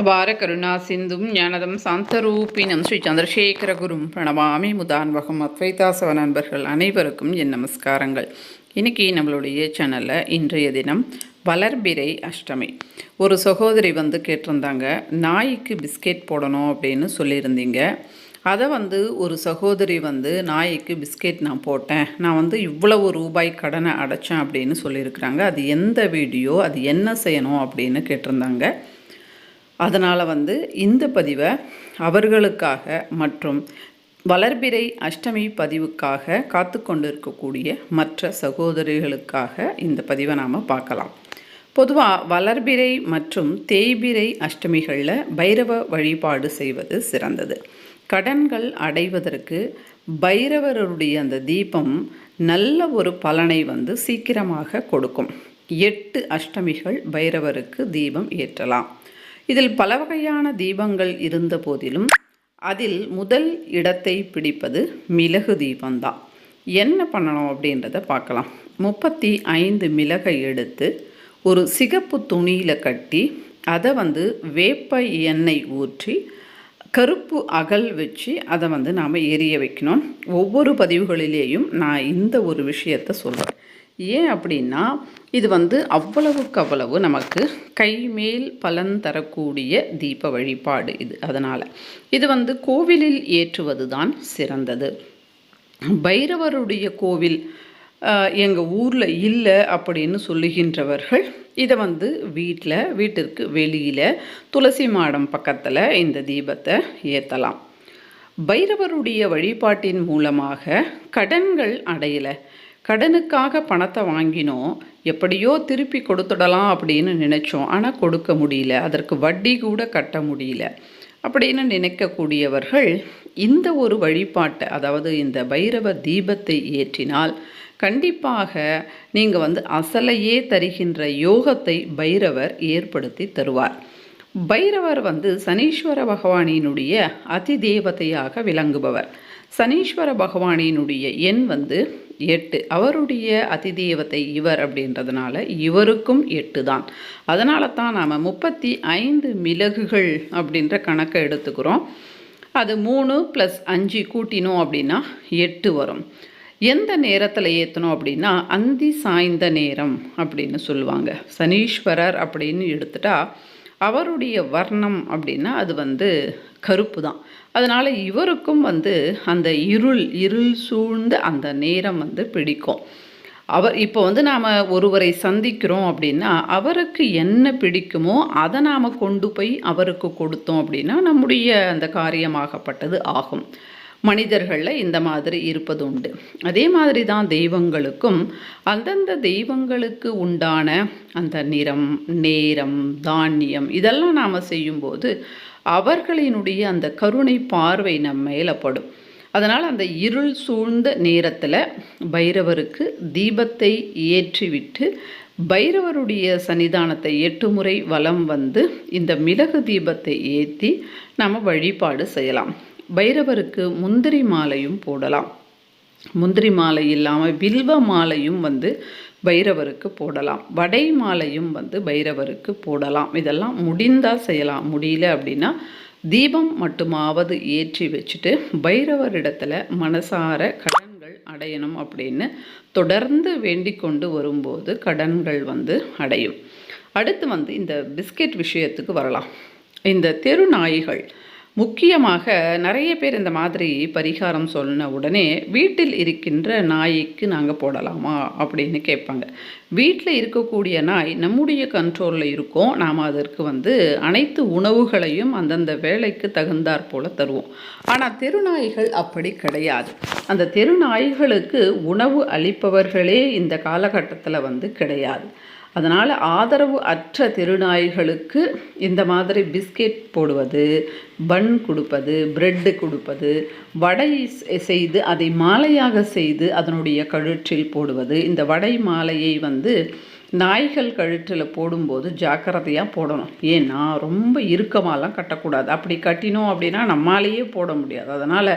அபார கருணா சிந்தும் ஞானதம் சாந்தரூபினம் ஸ்ரீ சந்திரசேகரகுரும் பிரணவாமி முதான்வகம் அத்வைதாசவ நண்பர்கள் அனைவருக்கும் என் நமஸ்காரங்கள். இன்றைக்கி நம்மளுடைய சேனலில் இன்றைய தினம் வளர்பிறை அஷ்டமி. ஒரு சகோதரி வந்து கேட்டிருந்தாங்க நாய்க்கு பிஸ்கெட் போடணும் அப்படின்னு சொல்லியிருந்தீங்க. அதை வந்து ஒரு சகோதரி வந்து நாய்க்கு பிஸ்கெட் நான் போட்டேன். நான் வந்து இவ்வளவு ரூபாய் கடனை அடைச்சேன் அப்படின்னு சொல்லியிருக்கிறாங்க. அது எந்த வீடியோ அது என்ன செய்யணும் அப்படின்னு கேட்டிருந்தாங்க. அதனால் வந்து இந்த பதிவை அவர்களுக்காக மற்றும் வளர்பிறை அஷ்டமி பதிவுக்காக காத்து கொண்டிருக்கக்கூடிய மற்ற சகோதரிகளுக்காக இந்த பதிவை நாம் பார்க்கலாம். பொதுவாக வளர்பிறை மற்றும் தேய்பிறை அஷ்டமிகளில் பைரவ வழிபாடு செய்வது சிறந்தது. கடன்கள் அடைவதற்கு பைரவருடைய அந்த தீபம் நல்ல ஒரு பலனை வந்து சீக்கிரமாக கொடுக்கும். எட்டு அஷ்டமிகள் பைரவருக்கு தீபம் ஏற்றலாம். இதில் பல வகையான தீபங்கள் இருந்த போதிலும் அதில் முதல் இடத்தை பிடிப்பது மிளகு தீபம்தான். என்ன பண்ணணும் அப்படின்றத பார்க்கலாம். முப்பத்தி ஐந்து மிளகை எடுத்து ஒரு சிகப்பு துணியில் கட்டி அதை வந்து வேப்ப எண்ணெய் ஊற்றி கருப்பு அகல் வச்சு அதை வந்து நாம் எரிய வைக்கணும். ஒவ்வொரு பதிவுகளிலேயும் நான் இந்த ஒரு விஷயத்தை சொல்கிறேன் ஏன் அப்படின்னா இது வந்து அவ்வளவுக்கு அவ்வளவு நமக்கு கைமேல் பலன் தரக்கூடிய தீப வழிபாடு இது. அதனால் இது வந்து கோவிலில் ஏற்றுவது தான் சிறந்தது. பைரவருடைய கோவில் எங்கள் ஊரில் இல்லை அப்படின்னு சொல்லுகின்றவர்கள் இதை வந்து வீட்டில் வீட்டிற்கு வெளியில் துளசி மாடம் பக்கத்தில் இந்த தீபத்தை ஏற்றலாம் பைரவருடைய வழிபாட்டின் மூலமாக கடன்கள் அடையலை. கடனுக்காக பணத்தை வாங்கினோம் எப்படியோ திருப்பி கொடுத்துடலாம் அப்படின்னு நினச்சோம். ஆனால் கொடுக்க முடியல. அதற்கு வட்டி கூட கட்ட முடியல. அப்படின்னு நினைக்கக்கூடியவர்கள் இந்த ஒரு வழிபாட்டை அதாவது இந்த பைரவ தீபத்தை ஏற்றினால் கண்டிப்பாக நீங்கள் வந்து அசலையே தருகின்ற யோகத்தை பைரவர் ஏற்படுத்தி தருவார். பைரவர் வந்து சனீஸ்வர பகவானினுடைய அதிதேவதையாக விளங்குபவர். சனீஸ்வர பகவானினுடைய எண் வந்து எட்டு. அவருடைய அதிதேவத்தை இவர் அப்படின்றதுனால இவருக்கும் எட்டு தான். அதனால தான் நாம் முப்பத்தி ஐந்து மிளகுகள் அப்படின்ற கணக்கை எடுத்துக்கிறோம். அது மூணு ப்ளஸ் அஞ்சு கூட்டினோம் அப்படின்னா எட்டு வரும். எந்த நேரத்தில் ஏற்றணும் அப்படின்னா அந்தி சாய்ந்த நேரம் அப்படின்னு சொல்லுவாங்க. சனீஸ்வரர் அப்படின்னு எடுத்துட்டா அவருடைய வர்ணம் அப்படின்னா அது வந்து கருப்பு தான் அதனால் இவருக்கும் வந்து அந்த இருள் இருள் சூழ்ந்த அந்த நேரம் வந்து பிடிக்கும். அவர் இப்போ வந்து நாம் ஒருவரை சந்திக்கிறோம் அப்படின்னா அவருக்கு என்ன பிடிக்குமோ அதை நாம் கொண்டு போய் அவருக்கு கொடுத்தோம் அப்படின்னா நம்முடைய அந்த காரியமாகப்பட்டது ஆகும். மனிதர்களில் இந்த மாதிரி இருப்பது உண்டு அதே மாதிரி தான் தெய்வங்களுக்கும் அந்தந்த தெய்வங்களுக்கு உண்டான அந்த நிறம் நேரம் தானியம் இதெல்லாம் நாம் செய்யும்போது அவர்களினுடைய அந்த கருணை பார்வை நம்ம மேலப்படும் அதனால் அந்த இருள் சூழ்ந்த நேரத்தில் பைரவருக்கு தீபத்தை ஏற்றிவிட்டு பைரவருடைய சன்னிதானத்தை எட்டு முறை வலம் வந்து இந்த மிளகு தீபத்தை ஏற்றி நம்ம வழிபாடு செய்யலாம். பைரவருக்கு முந்திரி மாலையும் போடலாம். முந்திரி மாலை இல்லாமல் வில்வ மாலையும் வந்து பைரவருக்கு போடலாம். வடை மாலையும் வந்து பைரவருக்கு போடலாம். இதெல்லாம் முடிந்தால் செய்யலாம். முடியல அப்படின்னா தீபம் மட்டுமாவது ஏற்றி வச்சுட்டு பைரவரிடத்துல மனசார கடன்கள் அடையணும் அப்படின்னு தொடர்ந்து வேண்டிக் கொண்டு வரும்போது கடன்கள் வந்து அடையும். அடுத்து வந்து இந்த பிஸ்கெட் விஷயத்துக்கு வரலாம். இந்த தெரு நாய்கள் முக்கியமாக நிறைய பேர் இந்த மாதிரி பரிகாரம் சொன்ன உடனே வீட்டில் இருக்கின்ற நாய்க்கு நாங்கள் போடலாமா அப்படின்னு கேட்பாங்க. வீட்டில் இருக்கக்கூடிய நாய் நம்முடைய கண்ட்ரோலில் இருக்கோம் நாம் அதற்கு வந்து அனைத்து உணவுகளையும் அந்தந்த வேலைக்கு தகுந்தாற் போல் தருவோம். ஆனால் தெருநாய்கள் அப்படி கிடையாது. அந்த தெருநாய்களுக்கு உணவு அளிப்பவர்களே இந்த காலகட்டத்தில் வந்து கிடையாது. அதனால் ஆதரவு அற்ற திருநாய்களுக்கு இந்த மாதிரி பிஸ்கெட் போடுவது பன் கொடுப்பது பிரெட்டு கொடுப்பது வடை செய்து அதை மாலையாக செய்து அதனுடைய கழுற்றில் போடுவது. இந்த வடை மாலையை வந்து நாய்கள் கழுற்றில் போடும்போது ஜாக்கிரதையாக போடணும். ஏன்னா ரொம்ப இறுக்கமாலாம் கட்டக்கூடாது. அப்படி கட்டினோம் அப்படின்னா நம்மாலேயே போட முடியாது. அதனால்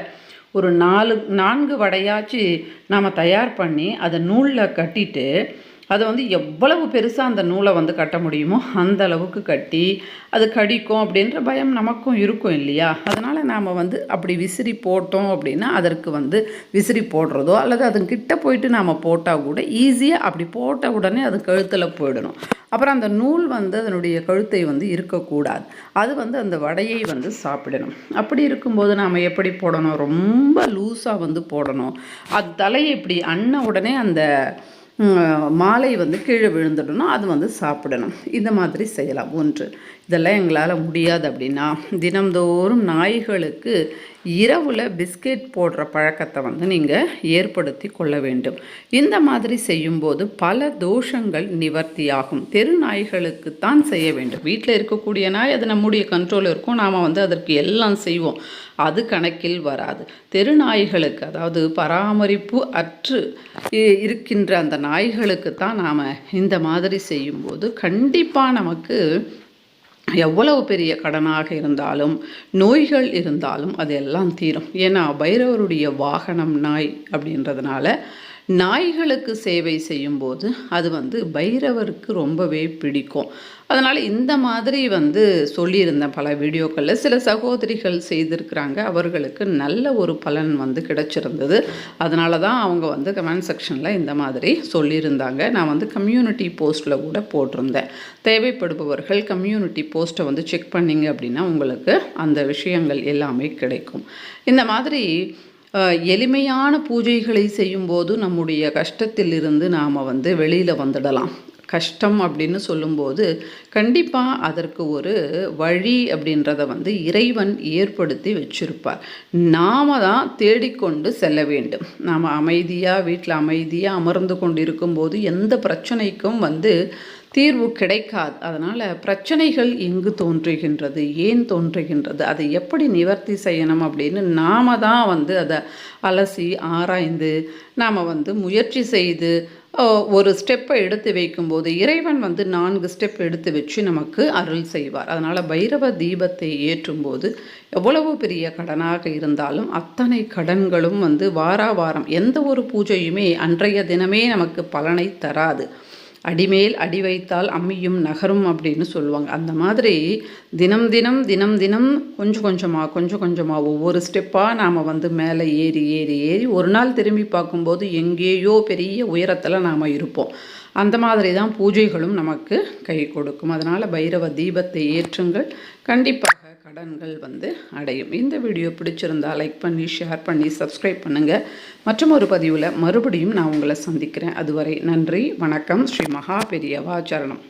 ஒரு நாலு நான்கு வடையாச்சு நாம் தயார் பண்ணி அதை நூலில் கட்டிட்டு அதை வந்து எவ்வளவு பெருசாக அந்த நூலை வந்து கட்ட முடியுமோ அந்த அளவுக்கு கட்டி அது கடிக்கும் அப்படின்ற பயம் நமக்கும் இருக்கும் இல்லையா? அதனால் நாம் வந்து அப்படி விசிறி போட்டோம் அப்படின்னா அதற்கு வந்து விசிறி போடுறதோ அல்லது அதுங்கிட்ட போயிட்டு நாம் போட்டால் கூட ஈஸியாக அப்படி போட்ட உடனே அது கழுத்தில் போயிடணும். அப்புறம் அந்த நூல் வந்து அதனுடைய கழுத்தை வந்து இருக்கக்கூடாது. அது வந்து அந்த வடையை வந்து சாப்பிடணும். அப்படி இருக்கும்போது நாம் எப்படி போடணும்? ரொம்ப லூஸாக வந்து போடணும். அது தலையை இப்படி அண்ண உடனே அந்த மாலை வந்து கீழே விழுந்துடணும் அது வந்து சாப்பிடணும். இந்த மாதிரி செய்யலாம். ஒன்று. இதெல்லாம் எங்களால் முடியாது அப்படின்னா தினம்தோறும் நாய்களுக்கு இரவில் பிஸ்கெட் போடுற பழக்கத்தை வந்து நீங்கள் ஏற்படுத்தி கொள்ள வேண்டும். இந்த மாதிரி செய்யும்போது பல தோஷங்கள் நிவர்த்தியாகும். தெரு நாய்களுக்கு தான் செய்ய வேண்டும். வீட்டில் இருக்கக்கூடிய நாய் அது நம்முடைய கண்ட்ரோல் இருக்கும். நாம் வந்து அதற்கு எல்லாம் செய்வோம். அது கணக்கில் வராது. தெரு நாய்களுக்கு அதாவது பராமரிப்பு அற்று இருக்கின்ற அந்த நாய்களுக்கு தான் நாம் இந்த மாதிரி செய்யும்போது கண்டிப்பாக நமக்கு எவ்வளவு பெரிய கடனாக இருந்தாலும் நோய்கள் இருந்தாலும் அது எல்லாம் தீரும். ஏன்னா பைரவருடைய வாகனம் நாய் அப்படின்றதுனால நாய்களுக்கு சேவை செய்யும்போது அது வந்து பைரவருக்கு ரொம்பவே பிடிக்கும். அதனால் இந்த மாதிரி வந்து சொல்லியிருந்தேன் பல வீடியோக்களில் சில சகோதரிகள் செய்திருக்கிறாங்க. அவர்களுக்கு நல்ல ஒரு பலன் வந்து கிடைச்சிருந்தது. அதனால தான் அவங்க வந்து கமெண்ட் செக்ஷனில் இந்த மாதிரி சொல்லியிருந்தாங்க. நான் வந்து கம்யூனிட்டி போஸ்ட்டில் கூட போட்டிருந்தேன். தேவைப்படுபவர்கள் கம்யூனிட்டி போஸ்ட்டை வந்து செக் பண்ணிங்க அப்படின்னா உங்களுக்கு அந்த விஷயங்கள் எல்லாமே கிடைக்கும். இந்த மாதிரி எளிமையான பூஜைகளை செய்யும்போது நம்முடைய கஷ்டத்திலிருந்து நாம் வந்து வெளியில் வந்துடலாம். கஷ்டம் அப்படின்னு சொல்லும்போது கண்டிப்பாக அதற்கு ஒரு வழி அப்படின்றத வந்து இறைவன் ஏற்படுத்தி வச்சிருப்பார். நாம் தான் தேடிக்கொண்டு செல்ல வேண்டும். நாம் அமைதியாக வீட்டில் அமைதியாக அமர்ந்து கொண்டு இருக்கும்போது எந்த பிரச்சனைக்கும் வந்து தீர்வு கிடைக்காது. அதனால் பிரச்சனைகள் எங்கு தோன்றுகின்றது? ஏன் தோன்றுகின்றது? அதை எப்படி நிவர்த்தி செய்யணும் அப்படின்னு நாம் தான் வந்து அதை அலசி ஆராய்ந்து நாம் வந்து முயற்சி செய்து ஒரு ஸ்டெப்பை எடுத்து வைக்கும்போது இறைவன் வந்து நான்கு ஸ்டெப் எடுத்து வச்சு நமக்கு அருள் செய்வார். அதனால் பைரவ தீபத்தை ஏற்றும்போது எவ்வளவு பெரிய கடனாக இருந்தாலும் அத்தனை கடன்களும் வந்து வாரா வாரம் எந்த ஒரு பூஜையுமே அன்றைய தினமே நமக்கு பலனை தராது. அடிமேல் அடி வைத்தால் அம்மியும் நகரும் அப்படின்னு சொல்லுவாங்க. அந்த மாதிரி தினம் தினம் தினம் தினம் கொஞ்சம் கொஞ்சமாக கொஞ்சம் கொஞ்சமாக ஒவ்வொரு ஸ்டெப்பாக நாம் வந்து மேலே ஏறி ஏறி ஏறி ஒரு நாள் திரும்பி பார்க்கும்போது எங்கேயோ பெரிய உயரத்தில் நாம் இருப்போம். அந்த மாதிரி தான் பூஜைகளும் நமக்கு கை கொடுக்கும். அதனால் பைரவ தீபத்தை ஏற்றுங்கள். கண்டிப்பாக கடன்கள் வந்து அடையும். இந்த வீடியோ பிடிச்சிருந்தா லைக் பண்ணி ஷேர் பண்ணி சப்ஸ்கிரைப் பண்ணுங்கள் மற்றும் ஒரு பதிவில் மறுபடியும் நான் உங்களை சந்திக்கிறேன். அதுவரை நன்றி வணக்கம். ஸ்ரீ மகா பெரியவா சரணம்.